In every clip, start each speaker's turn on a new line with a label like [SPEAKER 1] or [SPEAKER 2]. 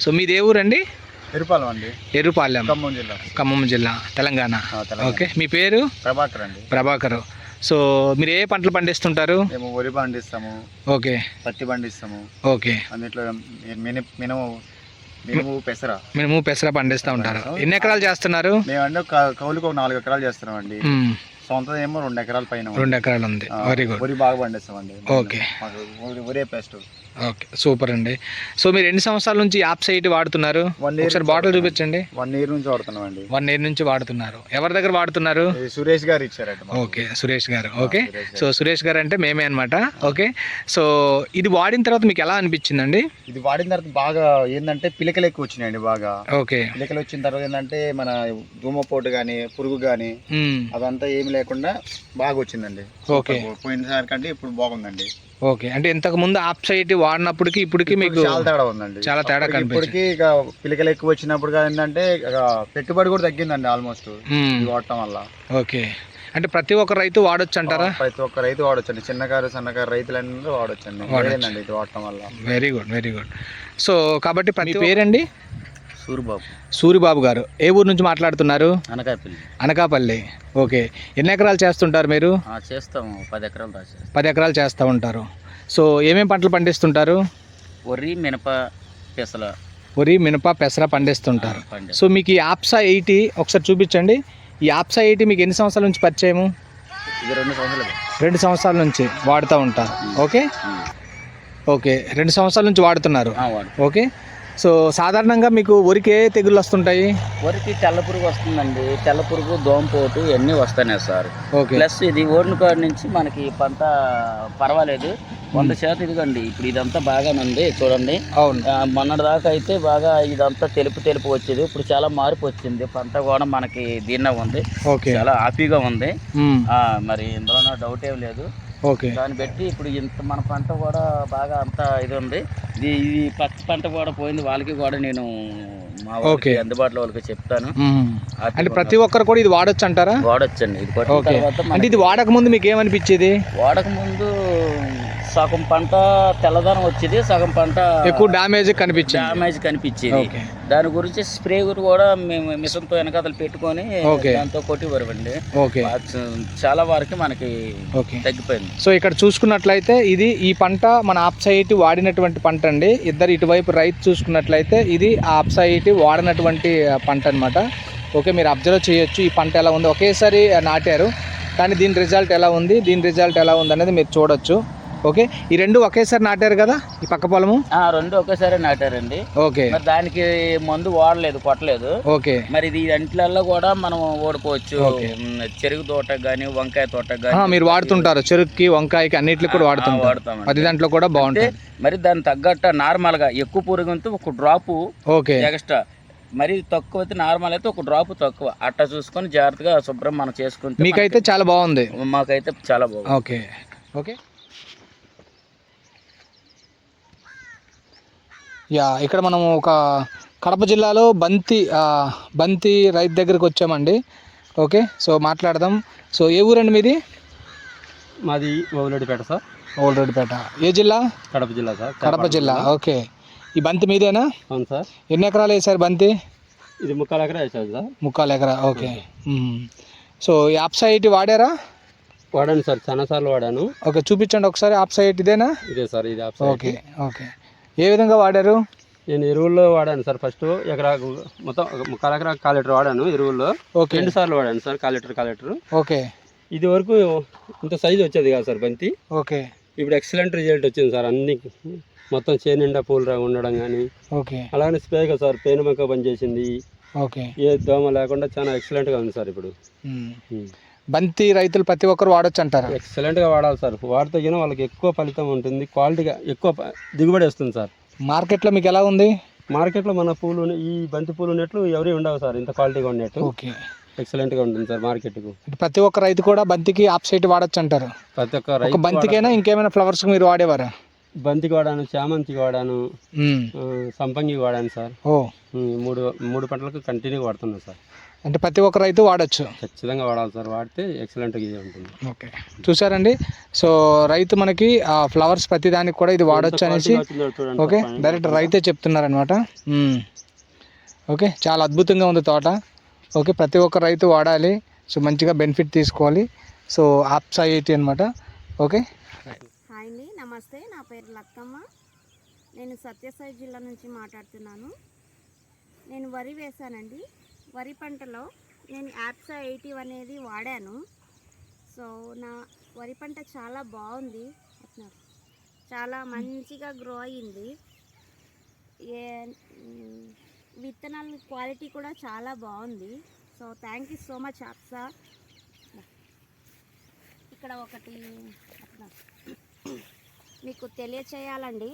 [SPEAKER 1] So మీది ఏ ఊరండి?
[SPEAKER 2] తిరుపాలం అండి.
[SPEAKER 1] ఎర్రుపాలెం
[SPEAKER 2] ఖమ్మం జిల్లా.
[SPEAKER 1] ఖమ్మం జిల్లా తెలంగాణ. ఓకే. మీ పేరు?
[SPEAKER 2] ప్రభాకర్ అండి.
[SPEAKER 1] ప్రభాకర్. సో మీరు ఏ పంటలు పండిస్తుంటారు?
[SPEAKER 2] మేము వరి పండిస్తాము.
[SPEAKER 1] ఓకే.
[SPEAKER 2] పత్తి పండిస్తాము.
[SPEAKER 1] ఓకే.
[SPEAKER 2] అన్నిట్లో మిని మినుము మినుము పెసర.
[SPEAKER 1] మేము పెసర పండిస్తూ ఉంటారు. ఎన్ని ఎకరాలు చేస్తున్నారు?
[SPEAKER 2] మేమంటే క- కౌలుకు ఒక నాలుగు ఎకరాలు చేస్తున్నాం అండి. సొంతం ఏమో రెండు ఎకరాల పైన.
[SPEAKER 1] రెండు ఎకరాలు ఉంది. వెరీ గుడ్
[SPEAKER 2] వరి బాగా పండిస్తామండి.
[SPEAKER 1] Okay.
[SPEAKER 2] Very best.
[SPEAKER 1] Okay super అండి. సో మీరు ఎన్ని సంవత్సరాల నుంచి యాప్ సైట్ వాడుతున్నారు? ఒకసారి బాటిల్ చూపించండి.
[SPEAKER 2] వన్ ఇయర్ నుంచి వాడుతున్నాం అండి
[SPEAKER 1] వన్ ఇయర్ నుంచి వాడుతున్నారు. ఎవరి దగ్గర వాడుతున్నారు?
[SPEAKER 2] సురేష్ గారు ఇచ్చారట మాకు.
[SPEAKER 1] ఓకే సురేష్ గారు. ఓకే. సో సురేష్ గారు అంటే మేమే అనమాట ఓకే. సో ఇది వాడిన తర్వాత మీకు ఎలా అనిపించిందండి?
[SPEAKER 2] ఇది వాడిన తర్వాత బాగా ఏంటంటే పిలకలు ఎక్కువ వచ్చినాయండి బాగా.
[SPEAKER 1] ఓకే.
[SPEAKER 2] పిలకలు వచ్చిన తర్వాత ఏంటంటే మన దూమపోటు కానీ పురుగు కానీ. అదంతా ఏమి లేకుండా బాగా వచ్చిందండి.
[SPEAKER 1] ఓకే.
[SPEAKER 2] పోయినసారి కంటే ఇప్పుడు బాగుందండి.
[SPEAKER 1] ఓకే. అంటే ఇంతకు ముందు ఆప్ సైట్ వాడినప్పటికి ఇప్పటికి మీకు
[SPEAKER 2] చాలా తేడా ఉందండి.
[SPEAKER 1] చాలా తేడా.
[SPEAKER 2] ఇప్పటికి ఇక పిలకలు ఎక్కువ వచ్చినప్పుడు ఏంటంటే పెట్టుబడి కూడా తగ్గిందండి ఆల్మోస్ట్ వాడటం వల్ల.
[SPEAKER 1] ఓకే. అంటే ప్రతి ఒక్క రైతు వాడొచ్చు అంటారా?
[SPEAKER 2] ప్రతి ఒక్క రైతు వాడొచ్చండి. చిన్నకారు సన్నకారు రైతులందరూ వాడొచ్చండి.
[SPEAKER 1] వాడొచ్చు.
[SPEAKER 2] వేరేనండి ఇది వాడటం వల్ల.
[SPEAKER 1] Very good very good. So కాబట్టి ప్రతి పేరండి?
[SPEAKER 2] సూరిబాబు.
[SPEAKER 1] సూరిబాబు గారు. ఏ ఊరు నుంచి మాట్లాడుతున్నారు?
[SPEAKER 2] అనకాపల్లి.
[SPEAKER 1] అనకాపల్లి. ఓకే. ఎన్ని ఎకరాలు చేస్తుంటారు మీరు?
[SPEAKER 2] చేస్తాము. పది ఎకరాలు
[SPEAKER 1] పది ఎకరాలు చేస్తూ ఉంటారు. సో ఏమేమి పంటలు పండిస్తుంటారు?
[SPEAKER 2] వరి మినప పెసల.
[SPEAKER 1] వరి మినప పెసర పండిస్తుంటారు.
[SPEAKER 2] పండి
[SPEAKER 1] సో మీకు ఈ ఆప్సా ఎయిటీ ఒకసారి చూపించండి. ఈ ఆప్సా ఎయిటీ మీకు ఎన్ని సంవత్సరాల నుంచి పరిచయము?
[SPEAKER 2] ఇది రెండు సంవత్సరాలు.
[SPEAKER 1] రెండు సంవత్సరాల నుంచి వాడుతూ ఉంటారు. ఓకే? ఓకే. రెండు సంవత్సరాల నుంచి వాడుతున్నారు.
[SPEAKER 2] వాడు
[SPEAKER 1] ఓకే? సో సాధారణంగా మీకు వరికి ఏ తెగుళ్ళు వస్తుంటాయి?
[SPEAKER 3] వరికి తెల్ల పురుగు వస్తుందండి. తెల్ల పురుగు దోమపోటు ఇవన్నీ వస్తున్నాయి సార్.
[SPEAKER 1] ఓకే.
[SPEAKER 3] ప్లస్ ఇది ఓడిన కాడి నుంచి మనకి పంట పర్వాలేదు. వంద శాతం ఇదిగోండి. ఇప్పుడు ఇదంతా బాగానే ఉంది చూడండి.
[SPEAKER 1] అవును.
[SPEAKER 3] మొన్నటి దాకా అయితే బాగా ఇదంతా తెలుపు తెలుపు వచ్చేది. ఇప్పుడు చాలా మార్పు వచ్చింది. పంట కూడా మనకి దీన్నే ఉంది. చాలా హ్యాపీగా ఉంది. మరి ఇందులో డౌట్ ఏం లేదు.
[SPEAKER 1] ఓకే.
[SPEAKER 3] దాన్ని బట్టి ఇప్పుడు ఇంత మన పంట కూడా బాగా అంతా ఇది ఉంది. ఇది పక్క పంట కూడా పోయింది. వాళ్ళకి కూడా నేను మా
[SPEAKER 1] ఓకే.
[SPEAKER 3] అందుబాటులో వాళ్ళకి చెప్తాను.
[SPEAKER 1] అంటే ప్రతి ఒక్కరు కూడా ఇది వాడొచ్చు అంటారా
[SPEAKER 3] వాడొచ్చండి. ఇది
[SPEAKER 1] ఓకే. అంటే ఇది వాడక ముందు మీకు ఏమనిపించేది
[SPEAKER 3] వాడక ముందు సగం పంట తెల్లదనం వచ్చేది సగం పంట
[SPEAKER 1] ఎక్కువ డ్యామేజ్ కనిపించింది.
[SPEAKER 3] డ్యామేజ్ కనిపించేది. దాని గురించి స్ప్రే కూడా మేము మిషన్తో వెనకాతలు పెట్టుకొని. దాంతో కొట్టి వరవండి
[SPEAKER 1] ఓకే.
[SPEAKER 3] చాలా వరకు మనకి తగ్గిపోయింది.
[SPEAKER 1] సో ఇక్కడ చూసుకున్నట్లయితే ఇది ఈ పంట మన ఆప్సైట్ వాడినటువంటి పంట అండి. ఇద్దరు ఇటువైపు రైతు చూసుకున్నట్లయితే ఇది ఆప్సైట్ వాడినటువంటి పంట అన్నమాట. ఓకే మీరు అబ్జర్వ్ చేయొచ్చు ఈ పంట ఎలా ఉంది. ఒకేసారి నాటారు కానీ దీని రిజల్ట్ ఎలా ఉంది దీని రిజల్ట్ ఎలా ఉంది అనేది మీరు చూడొచ్చు. ఓకే? ఈ రెండు ఒకేసారి నాటారు కదా ఈ పక్క పొలము?
[SPEAKER 3] ఆ రెండు ఒకేసారి నాటారండి.
[SPEAKER 1] ఓకే.
[SPEAKER 3] మరి దానికి మందు వాడలేదు కొట్టలేదు.
[SPEAKER 1] ఓకే.
[SPEAKER 3] మరి ఇది అంట్లల్లో కూడా మనం ఓడుకోవచ్చు చెరుకు తోటకు కానీ వంకాయ తోటకు
[SPEAKER 1] ఆ,
[SPEAKER 3] కానీ
[SPEAKER 1] మీరు వాడుతుంటారు. చెరుకుకి వంకాయకి అన్నిటికి కూడా వాడుతుంటారు.
[SPEAKER 3] వాడతామండి.
[SPEAKER 1] పది దాంట్లో కూడా బాగుంటుంది.
[SPEAKER 3] మరి దాని తగ్గట్ట నార్మల్గా ఎక్కువ పురుగు ఒక డ్రాపు
[SPEAKER 1] ఓకే.
[SPEAKER 3] ఎక్స్ట్రా. మరి తక్కువ అయితే నార్మల్ అయితే ఒక డ్రాప్ తక్కువ. అట్టా చూసుకొని జాగ్రత్తగా శుభ్రం మనం చేసుకుంటే
[SPEAKER 1] మీకైతే చాలా బాగుంది.
[SPEAKER 3] మాకైతే చాలా బాగుంది.
[SPEAKER 1] ఓకే. ఓకే. యా ఇక్కడ మనం ఒక కడప జిల్లాలో బంతి బంతి రైతు దగ్గరికి వచ్చామండి. ఓకే సో మాట్లాడదాం. సో ఏ ఊరండి మీది?
[SPEAKER 2] మాది ఓవులడిపేట సార్.
[SPEAKER 1] ఓల్రెడ్డిపేట ఏ జిల్లా?
[SPEAKER 2] కడప జిల్లా సార్.
[SPEAKER 1] కడప జిల్లా ఓకే. ఈ బంతి మీదేనా?
[SPEAKER 2] అవును సార్.
[SPEAKER 1] ఎన్ని ఎకరాలు వేసారు బంతి?
[SPEAKER 2] ఇది ముక్కాలు ఎకరా వేసాను సార్.
[SPEAKER 1] ముక్కాలు ఎకరా ఓకే. సో ఈ ఆప్సైట్ వాడారా?
[SPEAKER 2] వాడాను సార్ చాలా సార్లు వాడాను.
[SPEAKER 1] ఓకే చూపించండి ఒకసారి ఆప్సైట్ ఇదేనా?
[SPEAKER 2] ఇదే సార్ ఇది
[SPEAKER 1] ఓకే ఓకే. ఏ విధంగా వాడారు?
[SPEAKER 2] నేను ఎరువుల్లో వాడాను సార్ ఫస్ట్. ఎకరా మొత్తం ముక్కాలు ఎకరా కాలు లీటర్ వాడాను ఎరువుల్లో.
[SPEAKER 1] ఓకే.
[SPEAKER 2] రెండు సార్లు వాడాను సార్ కాలు లీటర్ కాలు లీటర్
[SPEAKER 1] ఓకే.
[SPEAKER 2] ఇది వరకు ఇంత సైజు వచ్చేది కాదు సార్ బంతి.
[SPEAKER 1] ఓకే.
[SPEAKER 2] ఇప్పుడు ఎక్సలెంట్ రిజల్ట్ వచ్చింది సార్ అన్ని మొత్తం చేను నిండా పూలు రా- ఉండడం కానీ
[SPEAKER 1] ఓకే.
[SPEAKER 2] అలాగే స్ప్రేగా సార్ పేను బంక పనిచేసింది
[SPEAKER 1] ఓకే.
[SPEAKER 2] ఏ దోమ లేకుండా చాలా ఎక్సలెంట్గా ఉంది సార్ ఇప్పుడు.
[SPEAKER 1] బంతి రైతులు ప్రతి ఒక్కరు వాడొచ్చు అంటారా
[SPEAKER 2] ఎక్సలెంట్గా వాడాలి సార్. వాడితే గిన వాళ్ళకి ఎక్కువ ఫలితం ఉంటుంది. క్వాలిటీగా ఎక్కువ దిగుబడి వస్తుంది సార్.
[SPEAKER 1] మార్కెట్లో మీకు ఎలా ఉంది?
[SPEAKER 2] మార్కెట్లో మన పూలు ఈ బంతి పూలు ఉన్నట్లు ఎవరి ఉండవు సార్. ఇంత క్వాలిటీగా ఉన్నట్టు.
[SPEAKER 1] ఓకే.
[SPEAKER 2] ఎక్సలెంట్గా ఉంటుంది సార్ మార్కెట్కు.
[SPEAKER 1] ప్రతి ఒక్క రైతు కూడా బంతికి ఆప్ సైట్ వాడొచ్చు అంటారు
[SPEAKER 2] ప్రతి ఒక్క
[SPEAKER 1] ఒక
[SPEAKER 2] రైతు
[SPEAKER 1] బంతికైనా ఇంకేమైనా ఫ్లవర్స్ మీరు వాడేవారా?
[SPEAKER 2] బంతికి వాడాను చామంతికి వాడాను సంపంగి వాడాను సార్.
[SPEAKER 1] ఓ.
[SPEAKER 2] మూడు మూడు పంటలకు కంటిన్యూగా వాడుతున్నాను సార్.
[SPEAKER 1] అంటే ప్రతి ఒక్క రైతు వాడచ్చు.
[SPEAKER 2] ఖచ్చితంగా వాడాలి సార్. వాడితే ఎక్సలెంట్గా ఇది ఉంటుంది.
[SPEAKER 1] ఓకే. చూసారండి? సో రైతు మనకి ఆ ఫ్లవర్స్ ప్రతి దానికి కూడా ఇది వాడచ్చు అనేసి ఓకే. డైరెక్ట్ రైతే చెప్తున్నారనమాట ఓకే? చాలా అద్భుతంగా ఉంది తోట. ఓకే? ప్రతి ఒక్క రైతు వాడాలి. సో మంచిగా బెనిఫిట్ తీసుకోవాలి. సో ఆప్సా ఎయిటీ అనమాట ఓకే?
[SPEAKER 4] హాయ్ అండి. నమస్తే. నా పేరు లక్కమ్మ. నేను సత్యసాయి జిల్లా నుంచి మాట్లాడుతున్నాను. నేను వరి వేశానండి వరి పంటలో నేను యాప్సా ఎయిటీ అనేది వాడాను. సో నా వరి పంట చాలా బాగుంది చాలా మంచిగా గ్రో అయ్యింది ఏ విత్తనాల క్వాలిటీ కూడా చాలా బాగుంది. So thank you so much యాప్సా. ఇక్కడ ఒకటి మీకు తెలియచేయాలండి.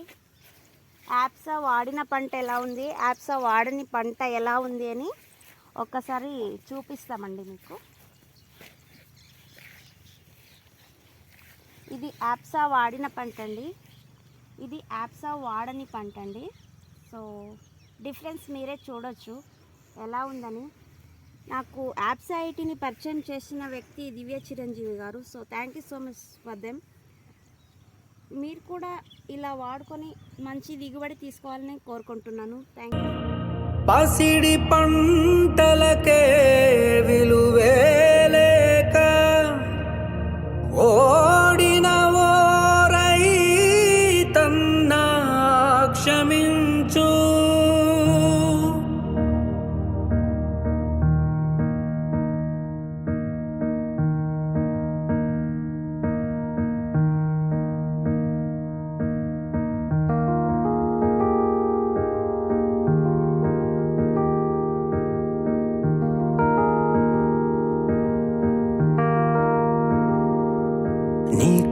[SPEAKER 4] యాప్సా వాడిన పంట ఎలా ఉంది? యాప్సా వాడని పంట ఎలా ఉంది అని ఒక్కసారి చూపిస్తామండి మీకు. ఇది యాప్సా వాడిన పంట అండి ఇది యాప్సా వాడని పంట అండి సో డిఫరెన్స్ మీరే చూడొచ్చు. ఎలా ఉందని. నాకు యాప్సా ఐటీని పరిచయం చేసిన వ్యక్తి దివ్య చిరంజీవి గారు. So thank you so much for them మీరు కూడా ఇలా వాడుకొని మంచి దిగుబడి తీసుకోవాలని కోరుకుంటున్నాను. థ్యాంక్ యూ
[SPEAKER 5] పసిడి పంటలకే విలువేలేక ఓ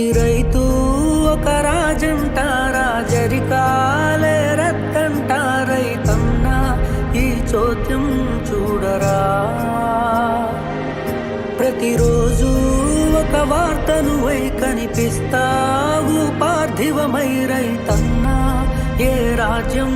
[SPEAKER 5] ప్రతి రైతు ఒక రాజంటారా జరికాలే రత్తంట రైతన్నా ఈ చోద్యం చూడరా. ప్రతిరోజు ఒక వార్తను వై కనిపిస్తావు పార్థివమై రైతన్నా ఏ రాజ్యం